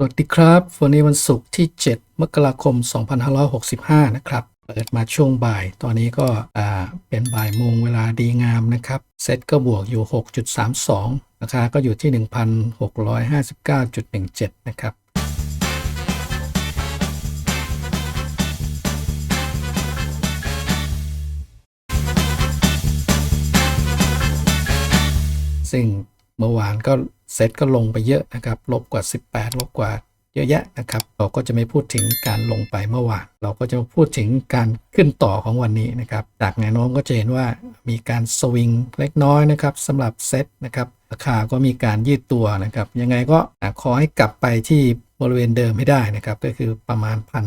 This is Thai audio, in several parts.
สวัสดีครับ วันนี้วันศุกร์ที่ 7 มกราคม 2565 นะครับ เปิดมาช่วงบ่าย ตอนนี้ก็อ่าเป็นบ่ายโมงเวลาดีงามนะครับ เซ็ตก็บวกอยู่ 6.32 ราคาก็อยู่ที่ 1,659.17 นะครับซึ่ง เมื่อวานก็เซ็ตก็ลงไปเยอะนะครับ ลบกว่า 18 ลบกว่าเยอะแยะนะครับ เราก็จะไม่พูดถึงการลงไปเมื่อวาน เราก็จะพูดถึงการขึ้นต่อของวันนี้นะครับ จากแนวโน้มก็จะเห็นว่ามีการสวิงเล็กน้อยนะครับสำหรับเซ็ตนะครับราคาก็มีการยืดตัวนะครับ ยังไงก็ขอให้กลับไปที่บริเวณเดิมให้ได้นะครับ ก็คือประมาณพัน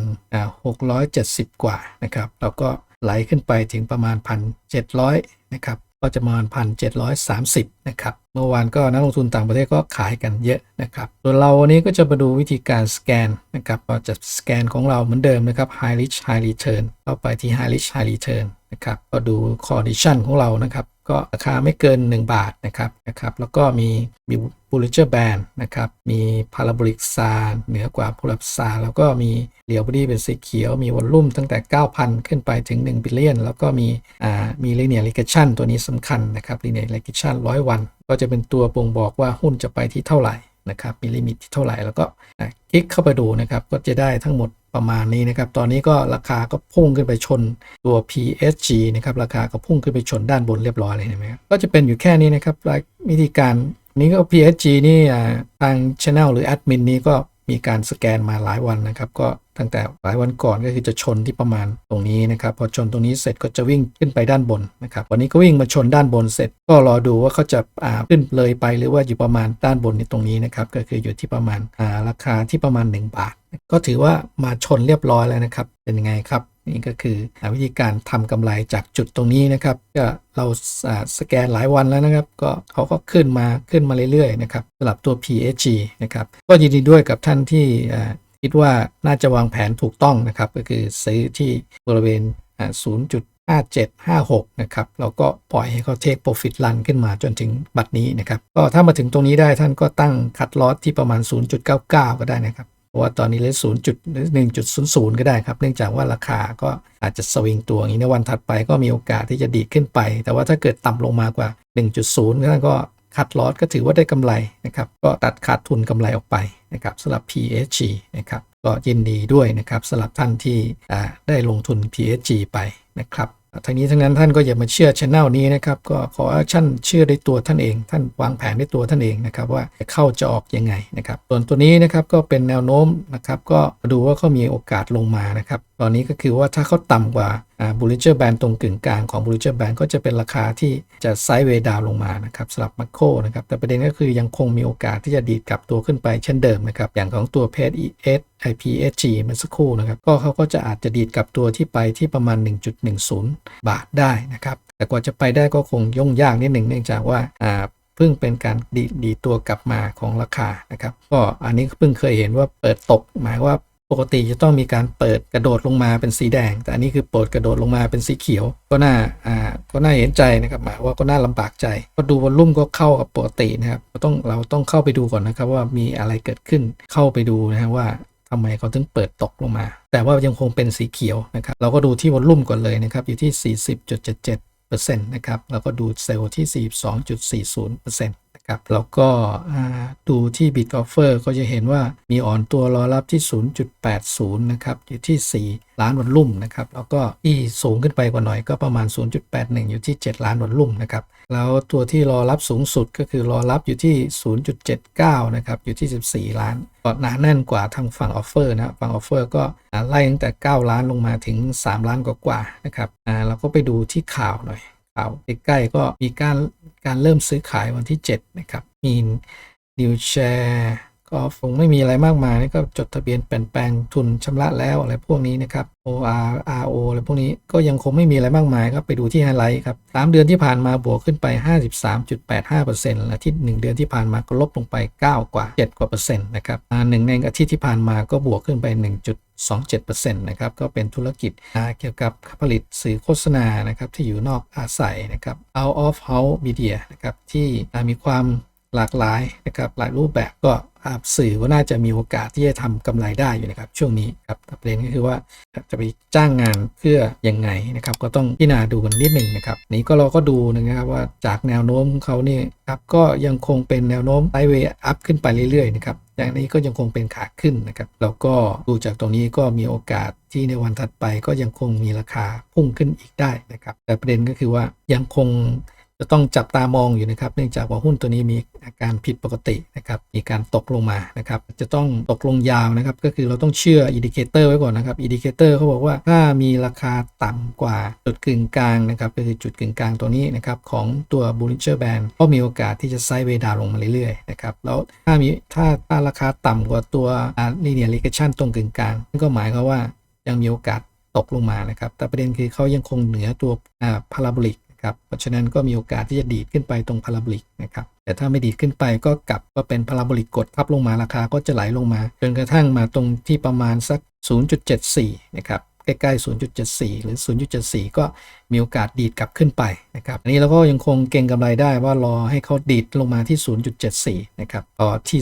หกร้อยเจ็ดสิบกว่านะครับ แล้วก็ไหลขึ้นไปถึงประมาณพันเจ็ดร้อยนะครับ ก็จะประมาณพันเจ็ดร้อยสามสิบนะครับเมื่อวานก็นักลงทุนต่างประเทศก็ขายกันเยอะนะครับส่วนเราวันนี้ก็จะมาดูวิธีการสแกนนะครับเราจะสแกนของเราเหมือนเดิมนะครับ High Risk High Return เข้าไปที่ High Risk High Return นะครับก็ดู condition ของเรานะครับ ก็ราคาไม่เกิน 1 บาทนะครับนะครับแล้วก็มีมี Bollinger Band นะครับมี Parabolic s a เหนือกว่า Parabolic s a แล้วก็มีเหลียวบอดี้เป็นสีเขียว มีวอลลุ่มตั้งแต่ 9,000 ขึ้นไปถึง 1 บิลเลียน แล้วก็มีอ่ามี Linear Regression ตัวนี้สำคัญนะครับ Linear Regression 100วัน ก็จะเป็นตัวบ่งบอกว่าหุ้นจะไปที่เท่าไหร่นะครับมีลิมิตที่เท่าไหร่แล้วก็คลิกเข้าไปดูนะครับก็จะได้ทั้งหมด ประมาณนี้นะครับ ตอนนี้ก็ราคาก็พุ่งขึ้นไปชนตัว PSG นะครับ ราคาก็พุ่งขึ้นไปชนด้านบนเรียบร้อยเลยเห็นไหมครับก็จะเป็นอยู่แค่นี้นะครับวิธีการนี้ก็ PSG นี่ทาง Channel หรือแอดมินนี้ก็มีการสแกนมาหลายวันนะครับ ก็ตั้งแต่หลายวันก่อนก็คือจะชนที่ประมาณตรงนี้นะครับ พอชนตรงนี้เสร็จก็จะวิ่งขึ้นไปด้านบนนะครับ วันนี้ก็วิ่งมาชนด้านบนเสร็จ ก็รอดูว่าเขาจะอ่าขึ้นเลยไปหรือว่าอยู่ประมาณด้านบนในตรงนี้นะครับ ก็คืออยู่ที่ประมาณอ่าราคาที่ประมาณ 1 บาท ก็ถือว่ามาชนเรียบร้อยแล้วนะครับ เป็นยังไงครับนี่ก็คือวิธีการทำกำไรจากจุดตรงนี้นะครับ ก็เราสแกนหลายวันแล้วนะครับ ก็เขาก็ขึ้นมาขึ้นมาเรื่อยๆนะครับสำหรับตัว PSG นะครับ ก็ยินดีด้วยกับท่านที่คิดว่าน่าจะวางแผนถูกต้องนะครับ ก็คือซื้อที่บริเวณอ่า0.5756 นะครับแล้วก็ปล่อยให้เขาเทคโปรฟิตลันขึ้นมาจนถึงบัดนี้นะครับ ก็ถ้ามาถึงตรงนี้ได้ท่านก็ตั้งคัดลอสที่ประมาณ 0.99 ก็ได้นะครับ เพราะว่าตอนนี้เลข0จุดหรือ1.00ก็ได้ครับ เนื่องจากว่าราคาก็อาจจะสวิงตัวอย่างนี้ในวันถัดไปก็มีโอกาสที่จะดีขึ้นไป แต่ว่าถ้าเกิดต่ำลงมากว่า 1.0ท่นก็คัดลอสก็ถือว่าได้กำไรนะครับ ก็ตัดขาดทุนกำไรออกไปนะครับสำหรับ PSG นะครับก็ยินดีด้วยนะครับสำหรับท่านที่ได้ลงทุน PSG ไปนะครับ ทั้งนี้ทั้งนั้นท่านก็อย่ามาเชื่อช anel นี้นะครับ ก็ขอให้ท่านเชื่อได้ตัวท่านเอง ท่านวางแผนได้ตัวท่านเองนะครับ ว่าจะเข้าจะออกยังไงนะครับส่วนตัวนี้นะครับก็เป็นแนวโน้มนะครับ ก็ดูว่าเขามีโอกาสลงมานะครับ ตอนนี้ก็คือว่าถ้าเขาต่ำกว่า อ่า Bollinger Band ตรงกึ่งกลางของ Bollinger Band ก็จะเป็นราคาที่จะไซด์เวดาวลงมานะครับสำหรับมาโคนะครับแต่ประเด็นก็คือยังคงมีโอกาสที่จะดีดกลับตัวขึ้นไปเช่นเดิมนะครับอย่างของตัว PES IPSG เมื่อสักครู่นะครับก็เขาก็จะอาจจะดีดกลับตัวที่ไปที่ประมาณ 1.10 บาทได้นะครับแต่กว่าจะไปได้ก็คงย่งยากนิดหนึ่งเนื่องจากว่าอ่าเพิ่งเป็นการดีดีตัวกลับมาของราคานะครับก็อันนี้เพิ่งเคยเห็นว่าเปิดตกหมายว่า ปกติจะต้องมีการเปิดกระโดดลงมาเป็นสีแดง แต่อันนี้คือเปิดกระโดดลงมาเป็นสีเขียว ก็น่าอ่าก็น่าเห็นใจนะครับหมายว่าก็น่าลำบากใจก็ดูวอลลุ่มก็เข้ากับปกตินะครับเราต้องเราต้องเข้าไปดูก่อนนะครับว่ามีอะไรเกิดขึ้นเข้าไปดูนะฮะว่าทำไมเขาถึงเปิดตกลงมา แต่ว่ายังคงเป็นสีเขียวนะครับ เราก็ดูที่วอลลุ่มก่อนเลยนะครับ อยู่ที่ 40.77%นะครับ แล้วก็ดูเซลล์ที่ 42.40%น ครับแล้วก็ดูที่ Bit Offer ก็จะเห็นว่ามีอ่อนตัวรอรับที่ 0.80 นะครับ อยู่ที่ 4 ล้านวอลลุ่มนะครับ แล้วก็ที่สูงขึ้นไปกว่าหน่อยก็ประมาณ 0.81 อยู่ที่ 7 ล้านวอลลุ่มนะครับ แล้วตัวที่รอรับสูงสุดก็คือรอรับอยู่ที่ 0.79 นะครับ อยู่ที่ 14 ล้านก็หนาแน่นกว่าทางฝั่งออฟเฟอร์นะฝั่งออฟเฟอร์ก็ไล่ตั้งแต่ 9 ล้านลงมาถึง 3 ล้านกว่าๆนะครับอ่าเราก็ไปดูที่ข่าวหน่อย ข่าวใกล้ๆก็มีการการเริ่มซื้อขายวันที่ 7 นะครับมีดิวแชร์ก็คงไม่มีอะไรมากมายนี่ก็จดทะเบียนเปลี่ยนแปลงทุนชำระแล้วอะไรพวกนี้นะครับ OR RO อะไรพวกนี้ก็ยังคงไม่มีอะไรมากมายครับไปดูที่ไฮไลท์ครับ3เดือนที่ผ่านมาบวกขึ้นไป 53.85%และที่ 1 เดือนที่ผ่านมาก็ลบลงไป 9 กว่า 7 กว่าเปอร์เซ็นต์นะครับหนึ่งในอาทิตย์ที่ผ่านมาก็บวกขึ้นไป 1.27%นะครับก็เป็นธุรกิจเกี่ยวกับผลิตสื่อโฆษณานะครับที่อยู่นอกอาศัยนะครับ out of house media นะครับที่มีความหลากหลายนะครับหลายรูปแบบก็สื่อก็น่าจะมีโอกาสที่จะทำกำไรได้อยู่นะครับ ช่วงนี้ครับประเด็นก็คือว่าจะไปจ้างงานเพื่อยังไงนะครับ ก็ต้องพิจารณาดูกันนิดหนึ่งนะครับ นี้ก็เราก็ดูนะครับว่าจากแนวโน้มเขานี่ครับก็ยังคงเป็นแนวโน้มไซเวอัพขึ้นไปเรื่อยๆนะครับ อย่างนี้ก็ยังคงเป็นขาขึ้นนะครับ แล้วก็ดูจากตรงนี้ก็มีโอกาสที่ในวันถัดไปก็ยังคงมีราคาพุ่งขึ้นอีกได้นะครับ แต่ประเด็นก็คือว่ายังคง จะต้องจับตามองอยู่นะครับ เนื่องจากว่าหุ้นตัวนี้มีอาการผิดปกตินะครับ มีการตกลงมานะครับ จะต้องตกลงยาวนะครับ ก็คือเราต้องเชื่ออินดิเคเตอร์ไว้ก่อนนะครับ อินดิเคเตอร์เขาบอกว่าถ้ามีราคาต่ำกว่าจุดกึ่งกลางนะครับ ก็คือจุดกึ่งกลางตัวนี้นะครับของตัว Bollinger Band ก็มีโอกาสที่จะไซด์เวย์ดาวลงมาเรื่อยๆนะครับ แล้วถ้ามีถ้าถ้าราคาต่ำกว่าตัว linear regression ตรงกึ่งกลางนั่นก็หมายความว่ายังมีโอกาสตกลงมานะครับ แต่ประเด็นคือเขายังคงเหนือตัวพาราโบลิก ครับเพราะฉะนั้นก็มีโอกาสที่จะดีดขึ้นไปตรงพาราโบลิกนะครับแต่ถ้าไม่ดีดขึ้นไปก็กลับก็เป็นพาราโบลิกกดทับลงมาราคาก็จะไหลลงมา จนกระทั่งมาตรงที่ประมาณสัก 0.74 นะครับใกล้ๆ 0.74 หรือ 0.74 ก็มีโอกาสดีดกลับขึ้นไปนะครับ อันนี้เราก็ยังคงเก่งกำไรได้ว่ารอให้เขาดีดลงมาที่ 0.74 นะครับพอที่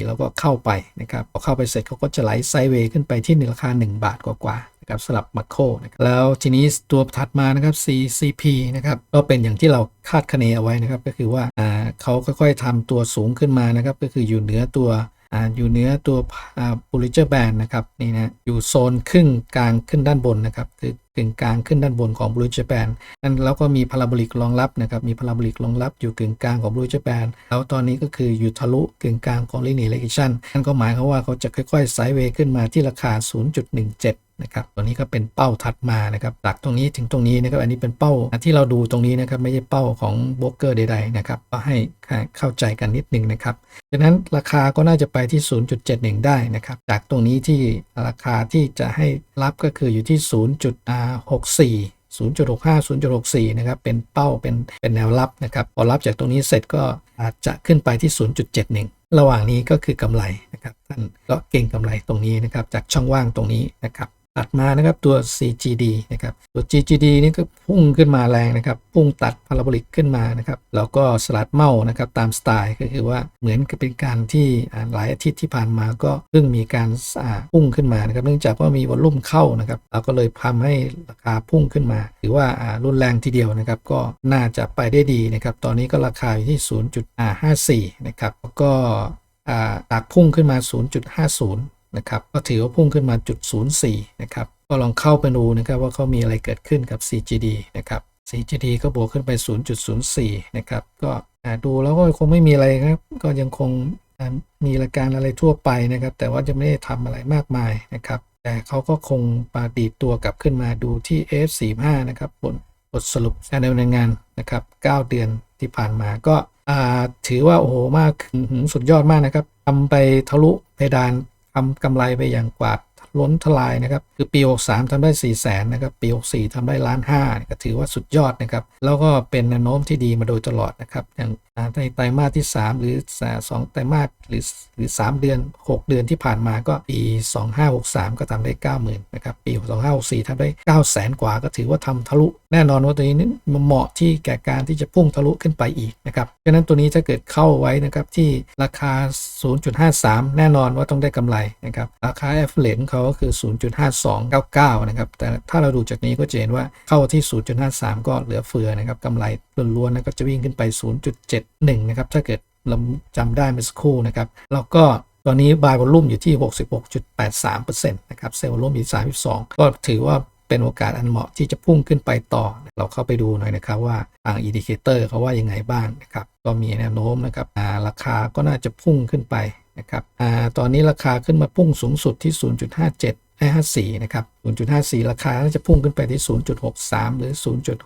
0.74 แล้วก็เข้าไปนะครับ พอเข้าไปเสร็จเขาก็จะไหลไซด์เวย์ขึ้นไปที่ราคา 1 บาทกว่าๆ นะครับสลับมาโคนะครับแล้วทีนี้ตัวถัดมานะครับ CCP นะครับก็เป็นอย่างที่เราคาดคะเนเอาไว้นะครับ ก็คือว่าอ่าเขาค่อยๆทำตัวสูงขึ้นมานะครับ ก็คืออยู่เหนือตัวอ่าอยู่เหนือตัวอ่า Bollinger Band นะครับนี่นะอยู่โซนครึ่งกลางขึ้นด้านบนนะครับคือ กึ่งกลางขึ้นด้านบนของ Bollinger Band นั่นแล้วก็มีพาราโบลิกรองรับนะครับ มีพาราโบลิกรองรับอยู่กึ่งกลางของ Bollinger Band แล้วตอนนี้ก็คืออยู่ทะลุกึ่งกลางของ linear regression นั่นก็หมายความว่าเขาจะค่อยๆไซด์เวย์ขึ้นมาที่ราคา 0.17นะครับตัวนี้ก็เป็นเป้าถัดมานะครับจากตรงนี้ถึงตรงนี้นะครับอันนี้เป็นเป้าที่เราดูตรงนี้นะครับไม่ใช่เป้าของโบรกเกอร์ใดๆนะครับก็ให้เข้าใจกันนิดนึงนะครับดังนั้นราคาก็น่าจะไปที่ 0.71 ได้นะครับจากตรงนี้ที่ราคาที่จะให้รับก็คืออยู่ที่64 0.65 0.64 นะครับ เป็นเป้า เป็น เป็นแนวรับนะครับ พอรับจากตรงนี้เสร็จก็อาจจะขึ้นไปที่ 0.71 ระหว่างนี้ก็คือกำไรนะครับ ท่านก็เก่งกำไรตรงนี้นะครับ จากช่องว่างตรงนี้นะครับ ตัดมานะครับตัว CGD นะครับตัว GGD นี่ก็พุ่งขึ้นมาแรงนะครับพุ่งตัดพาราโบลิกขึ้นมานะครับแล้วก็สลัดเมานะครับตามสไตล์ก็คือว่าเหมือนกับเป็นการที่หลายอาทิตย์ที่ผ่านมาก็เพิ่งมีการพุ่งขึ้นมานะครับเนื่องจากว่ามีวอลลุ่มเข้านะครับเราก็เลยทำให้ราคาพุ่งขึ้นมาถือว่ารุนแรงทีเดียวนะครับก็น่าจะไปได้ดีนะครับตอนนี้ก็ราคาอยู่ที่ 0.54 นะครับแล้วก็จากพุ่งขึ้นมา 0.50 นะครับก็ถือว่าพุ่งขึ้นมาจุด04นะครับก็ลองเข้าไปดูนะครับว่าเขามีอะไรเกิดขึ้นกับ CGD นะครับ CGD ก็บวกขึ้นไป 0.04 นะครับ ก็ดูแล้วก็คงไม่มีอะไรครับ ก็ยังคงมีรายการอะไรทั่วไปนะครับ แต่ว่าจะไม่ได้ทำอะไรมากมายนะครับ แต่เขาก็คงปาดีดตัวกลับขึ้นมาดูที่ F45 นะครับบนบทสรุปการดำเนินงานนะครับ 9 เดือนที่ผ่านมาก็ถือว่าโอ้โหมากสุดยอดมากนะครับทำไปทะลุเพดาน ทำกำไรไปอย่างกวาด ล้นทลายนะครับ คือปี 63ทำได้ 4 0 0แสนนะครับ ปี 64ทำได้ล้านห้าก็ถือว่าสุดยอดนะครับ แล้วก็เป็นแนวโน้มที่ดีมาโดยตลอดนะครับ อย่างในไตรมาสที่ 3 หรือ 2 ไตรมาสหรือหรือ 3 เดือน 6 เดือนที่ผ่านมาก็ปี 2563 ก็ทำได้ 90,000นะครับ ปี 2564ทำได้ 9 0 0แสนกว่า ก็ถือว่าทำทะลุ แน่นอนว่าตัวนี้มันเหมาะที่แก่การที่จะพุ่งทะลุขึ้นไปอีกนะครับดังนั้นตัวนี้ถ้าเกิดเข้าไว้นะครับที่ราคา 0.53 แน่นอนว่าต้องได้กำไรนะครับ ราคา a อ f เลนเขาก็คือ 0.5299 นะครับ แต่ถ้าเราดูจากนี้ก็จะเห็นว่าเข้าที่ 0.53 ก็เหลือเฟือนะครับกำไรล้วนๆนะก็จะวิ่งขึ้นไป 0.71 นะครับ ถ้าเกิดเราจำได้เมื่อสักครู่นะครับ แล้วก็ตอนนี้บายวอลุ่มอยู่ที่ 66.83%นะครับ เซลล์วอลุ่มอยู่32 ก็ถือว่าเป็นโอกาสอันเหมาะที่จะพุ่งขึ้นไปต่อ เราเข้าไปดูหน่อยนะครับว่าทางอินดิเคเตอร์เขาว่ายังไงบ้างนะครับ ก็มีแนวโน้มนะครับราคาก็น่าจะพุ่งขึ้นไปนะครับอตอนนี้ราคาขึ้นมาพุ่งสูงสุดที่ 0.57 54 นะครับ 0.54 ราคาจะพุ่งขึ้นไปที่ 0.63 หรือ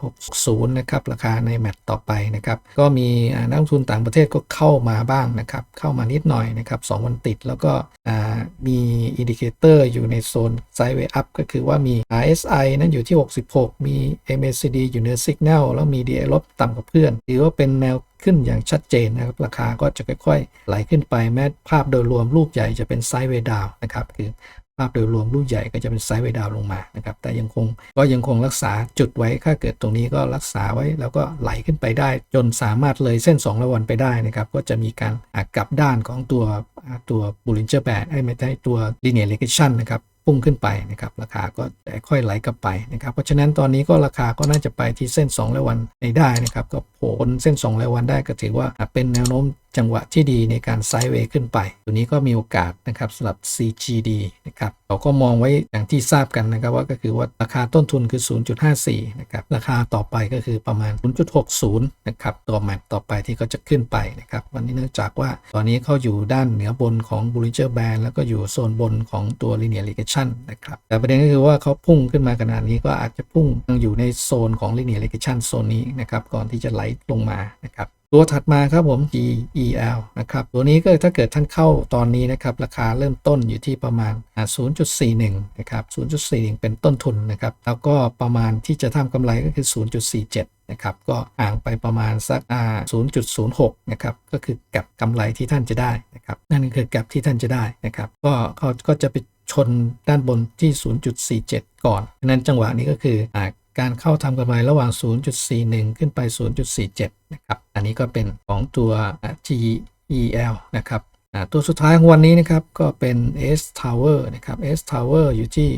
0.60 นะครับ ราคาในแมตต์ต่อไปนะครับ ก็มีนักลงทุนต่างประเทศก็เข้ามาบ้างนะครับ เข้ามานิดหน่อยนะครับ 2 วันติด แล้วก็มีอินดิเคเตอร์อยู่ในโซนไซด์เวย์อัพก็คือว่ามี RSI นั้นอยู่ที่ 66 มี MACD อยู่เหนือสัญญาณแล้วมี DI ลบต่ำกว่าเพื่อน ถือว่าเป็นแนว ขึ้นอย่างชัดเจนนะครับ ราคาก็จะค่อยๆไหลขึ้นไปแม้ภาพโดยรวมรูปใหญ่จะเป็นไซด์เวดาวนะครับ คือภาพโดยรวมรูปใหญ่ก็จะเป็นไซด์เวดาวลงมานะครับ แต่ยังคงก็ยังคงรักษาจุดไว้ถ้าเกิดตรงนี้ก็รักษาไว้แล้วก็ไหลขึ้นไปได้ จนสามารถเลยเส้น2ระวันไปได้นะครับ ก็จะมีการกลับด้านของตัวตัว Bollinger Band ไอ้ไม่ใช่ตัว Linear Regression นะครับ พุ่งขึ้นไปนะครับราคาก็แต่ค่อยไหลกลับไปนะครับเพราะฉะนั้นตอนนี้ก็ราคาก็น่าจะไปที่เส้น2ระวันในได้นะครับก็โผล่บนเส้น2ระวันได้ก็ถือว่าเป็นแนวโน้มจังหวะที่ดีในการไซด์เวย์ขึ้นไป ตัวนี้ก็มีโอกาสนะครับสำหรับ CGD นะครับเราก็มองไว้อย่างที่ทราบกันนะครับว่าก็คือว่าราคาต้นทุนคือ 0.54 นะครับ ราคาต่อไปก็คือประมาณ 0.60 นะครับ ตัวแมทต่อไปที่ก็จะขึ้นไปนะครับ วันนี้เนื่องจากว่าตอนนี้เขาอยู่ด้านเหนือบนของ Bollinger Band แล้วก็อยู่โซนบนของตัว Linear Regression นะครับ แต่ประเด็นก็คือว่าเขาพุ่งขึ้นมาขนาดนี้ก็อาจจะพุ่งยังอยู่ในโซนของ Linear Regression โซนนี้นะครับก่อนที่จะไหลลงมานะครับ ตัวถัดมาครับผม GEL นะครับ ตัวนี้ก็ถ้าเกิดท่านเข้าตอนนี้นะครับ ราคาเริ่มต้นอยู่ที่ประมาณอ่า0.41 นะครับ 0.41 เป็นต้นทุนนะครับ แล้วก็ประมาณที่จะทำกำไรก็คือ 0.47 นะครับ ก็ห่างไปประมาณสัก 0.06 นะครับ ก็คือกับกำไรที่ท่านจะได้นะครับ นั่นคือกับที่ท่านจะได้นะครับ ก็เขาก็จะไปชนด้านบนที่ 0.47 ก่อนฉะนั้นจังหวะนี้ก็คือการเข้าทำกำไรระหว่าง 0.41 ขึ้นไป 0.47 นะครับ อันนี้ก็เป็นของตัว GEL นะครับ ตัวสุดท้ายของวันนี้นะครับก็เป็น S Tower นะครับ S Tower อยู่ที่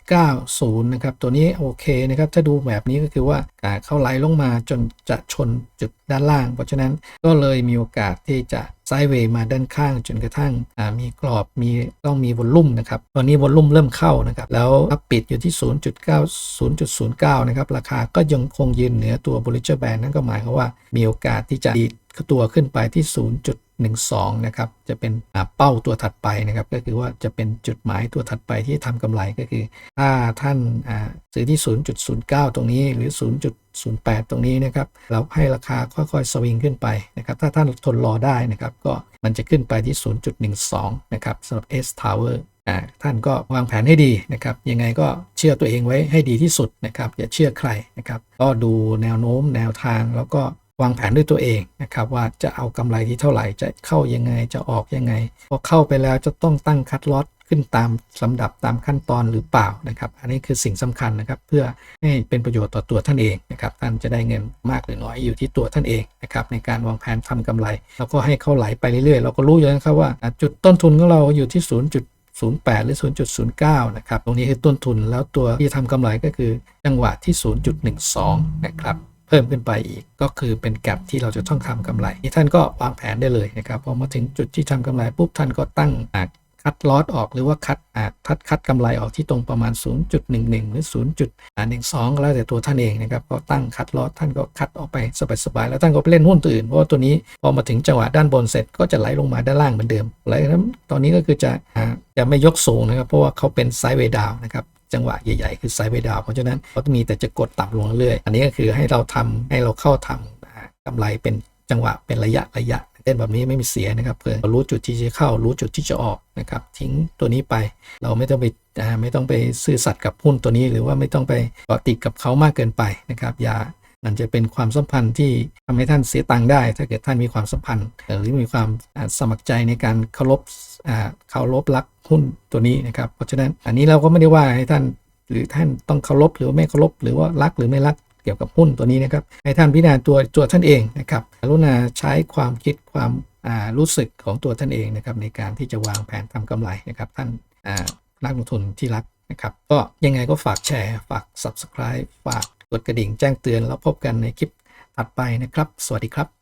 0.90 นะครับ ตัวนี้โอเคนะครับ ถ้าดูแบบนี้ก็คือว่าการเข้าไหลลงมาจนจะชนจุดด้านล่าง เพราะฉะนั้นก็เลยมีโอกาสที่จะไซด์เวย์มาด้านข้างจนกระทั่งมีกรอบมีต้องมีวอลลุ่มนะครับ ตอนนี้วอลลุ่มเริ่มเข้านะครับ แล้วปิดอยู่ที่ 0.9 0.09 นะครับ ราคาก็ยังคงยืนเหนือตัว Bollinger Band นั่นก็หมายความว่ามีโอกาสที่จะดีดตัวขึ้นไปที่ 0. 12นะครับจะเป็นเป้าตัวถัดไปนะครับก็คือว่าจะเป็นจุดหมายตัวถัดไปที่ทำกำไรก็คือ ถ้าท่านซื้อที่ 0.09 ตรงนี้หรือ 0.08 ตรงนี้นะครับเราให้ราคาค่อยๆสวิงขึ้นไปนะครับถ้าท่านทนรอได้นะครับก็มันจะขึ้นไปที่ 0.12 นะครับสำหรับ S Tower อ่าท่านก็วางแผนให้ดีนะครับ ยังไงก็เชื่อตัวเองไว้ให้ดีที่สุดนะครับ อย่าเชื่อใครนะครับ ก็ดูแนวโน้มแนวทางแล้วก็ วางแผนด้วยตัวเองนะครับว่าจะเอากำไรที่เท่าไหร่จะเข้ายังไงจะออกยังไง พอเข้าไปแล้วจะต้องตั้งคัดลอตขึ้นตามลำดับตามขั้นตอนหรือเปล่านะครับ อันนี้คือสิ่งสำคัญนะครับ เพื่อให้เป็นประโยชน์ต่อตัวท่านเองนะครับท่านจะได้เงินมากหรือน้อยอยู่ที่ตัวท่านเองนะครับในการวางแผนทำกำไร แล้วก็ให้เข้าไหลไปเรื่อยๆ เราก็รู้อยู่แล้วนะครับว่า จุดต้นทุนของเราอยู่ที่ 0. 0.8 หรือ 0.09 นะครับ ตรงนี้คือต้นทุน แล้วตัวที่ทำกำไรก็คือจังหวะที่ 0.12 นะครับ เพิ่มขึ้นไปอีก ก็คือเป็นแกลบที่เราจะต้องทำกำไรนี่ท่านก็วางแผนได้เลยนะครับพอมาถึงจุดที่ทำกำไรปุ๊บท่านก็ตั้งอะคัดลอสออกหรือว่าคัดอะทัดคัดกำไรออกที่ตรงประมาณ 0.11 หรือ 0.12 แล้วแต่ตัวท่านเองนะครับก็ตั้งคัดลอสท่านก็คัดออกไปสบายๆแล้วท่านก็ไปเล่นหุ้นตัวอื่นเพราะว่าตัวนี้พอมาถึงจังหวะด้านบนเสร็จก็จะไหลลงมาด้านล่างเหมือนเดิมไหลนั้นตอนนี้ก็คือจะจะไม่ยกสูงนะครับเพราะว่าเขาเป็นไซด์เวดาวนะครับ จังหวะใหญ่ๆ คือไซด์เวดาวเพราะฉะนั้นเขาจะมีแต่จะกดต่ำลงเรื่อยอันนี้ก็คือให้เราทำให้เราเข้าทำกำไรเป็นจังหวะเป็นระยะระยะเล่นแบบนี้ไม่มีเสียนะครับเพื่อเรารู้จุดที่จะเข้ารู้จุดที่จะออกนะครับทิ้งตัวนี้ไปเราไม่ต้องไปไม่ต้องไปซื่อสัตย์กับหุ้นตัวนี้ หรือว่าไม่ต้องไปเกาะติดกับเขามากเกินไปนะครับอย่า มันจะเป็นความสัมพันธ์ที่ทำให้ท่านเสียตังค์ได้ ถ้าเกิดท่านมีความสัมพันธ์ หรือมีความสมัครใจในการเคารพเคารพรักหุ้นตัวนี้นะครับ เพราะฉะนั้นอันนี้เราก็ไม่ได้ว่าให้ท่านหรือท่านต้องเคารพหรือไม่เคารพหรือว่ารักหรือไม่รักเกี่ยวกับหุ้นตัวนี้นะครับให้ท่านพิจารณาตัวตัวท่านเองนะครับกรุณาใช้ความคิดความรู้สึกของตัวท่านเองนะครับในการที่จะวางแผนทำกำไรนะครับ ท่านนักลงทุนที่รักนะครับ ก็ยังไงก็ฝากแชร์ ฝาก subscribe ฝาก กดกระดิ่งแจ้งเตือนแล้วพบกันในคลิปถัดไปนะครับ สวัสดีครับ